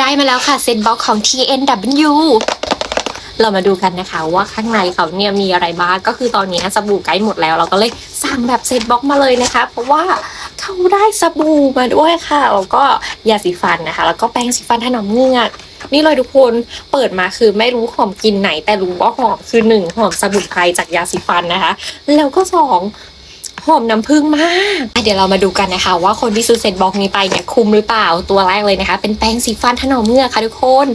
ได้มาแล้วค่ะเซตบ็อกของ TNW เรามาดูกันนะคะว่าข้างในเขาเนี่ยมีอะไรบ้างก็คือตอนนี้สบู่ใกล้หมดแล้ว เราก็เลยสั่งแบบเซตบ็อกมาเลยนะคะ เพราะว่าเขาได้สบู่มาด้วยค่ะแล้วก็ยาสีฟันนะคะ แล้วก็แปรงสีฟันถนอมเงือกนี่เลยทุกคนเปิดมาคือไม่รู้หอมกลินไหน แต่รู้ว่าหอมคือหนึ่งหอมสมุนไพรจากยาสีฟันนะคะ แล้วก็สอง หอมน้ำผึ้งมากอะเดี๋ยวเรามาดูกันนะคะ ว่าคนที่ซื้อเซตบ็อกนี้ไปเนี่ยคุ้มหรือเปล่าตัวแรกเลยนะคะ เป็นแปรงสีฟันถนอมเหงือกค่ะทุกคน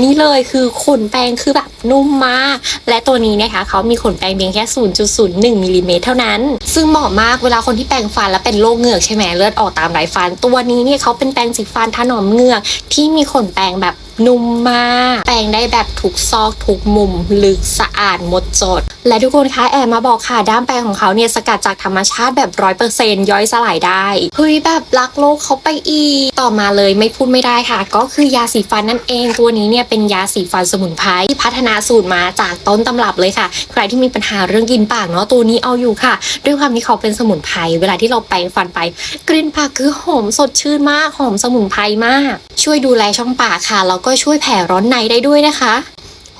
นี่เลยคือขนแปรงคือแบบนุ่มมาก และตัวนี้นะคะเขามีขนแปรงเพียงแค่ 0.01มิลลิเมตรเท่านั้น ซึ่งเหมาะมากเวลาคนที่แปรงฟันแล้วเป็นโรคเหงือกใช่ไหมเลือดออกตามไรฟัน ตัวนี้เนี่ยเขาเป็นแปรงสีฟันถนอมเหงือกที่มีขนแปรงแบบ นุ่มมาก แปรงได้แบบทุกซอกทุกมุมลึกสะอาดหมดจด และทุกคนคะแอบมาบอกค่ะด้ามแปรงของเขาเนี่ยสกัดจากธรรมชาติแบบร้อยเปอร์เซนย่อยสลายได้เฮ้ยแบบรักโลกเขาไปอีก ต่อมาเลยไม่พูดไม่ได้ค่ะ ก็คือยาสีฟันนั่นเองตัวนี้เนี่ยเป็นยาสีฟันสมุนไพรที่พัฒนาสูตรมาจากต้นตำรับเลยค่ะ ใครที่มีปัญหาเรื่องกลินปากเนาะตัวนี้เอาอยู่ค่ะ ด้วยความที่เขาเป็นสมุนไพรเวลาที่เราแปรงฟันไป กลิ่นปากคือหอมสดชื่นมากหอมสมุนไพรมาก ช่วยดูแลช่องปากค่ะแล้วก็ช่วยแผ่ร้อนในได้ด้วยนะคะ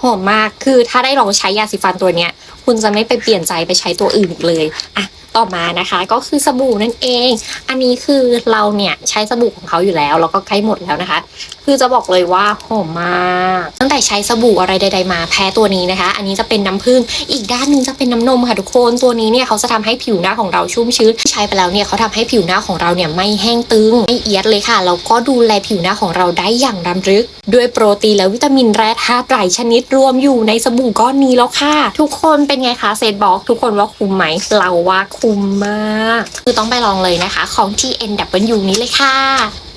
หอมมากคือถ้าได้ลองใช้ยาสีฟันตัวเนี้ย คุณจะไม่ไปเปลี่ยนใจไปใช้ตัวอื่นอีกเลยอะ ต่อมานะคะ ก็คือสบู่นั่นเอง อันนี้คือเราเนี่ยใช้สบู่ของเขาอยู่แล้วแล้วก็ใกล้หมดแล้วนะคะ คือจะบอกเลยว่าหอมมากตั้งแต่ใช้สบู่อะไรใด ๆ มาแพ้ตัวนี้นะคะ อันนี้จะเป็นน้ำผึ้งอีกด้านหนึงจะเป็นน้ำนมค่ะทุกคนตัวนี้เนี่ยเขาจะทำให้ผิวหน้าของเราชุ่มชื้นใช้ไปแล้วเนี่ยเขาทำให้ผิวหน้าของเราเนี่ยไม่แห้งตึงไม่เอียดเลยค่ะแล้วก็ดูแลผิวหน้าของเราได้อย่างรำลึก ด้วยโปรตีนและวิตามินแร่ธาตุหลายชนิดรวมอยู่ในสบู่ก้อนนี้แล้วค่ะ ทุกคนเป็นไงคะเซตบอกทุกคนว่าคุ้มไหมเราว่าคุ้มคุ้มาก คือต้องไปลองเลยนะคะ ของ TNW นี้เลยค่ะ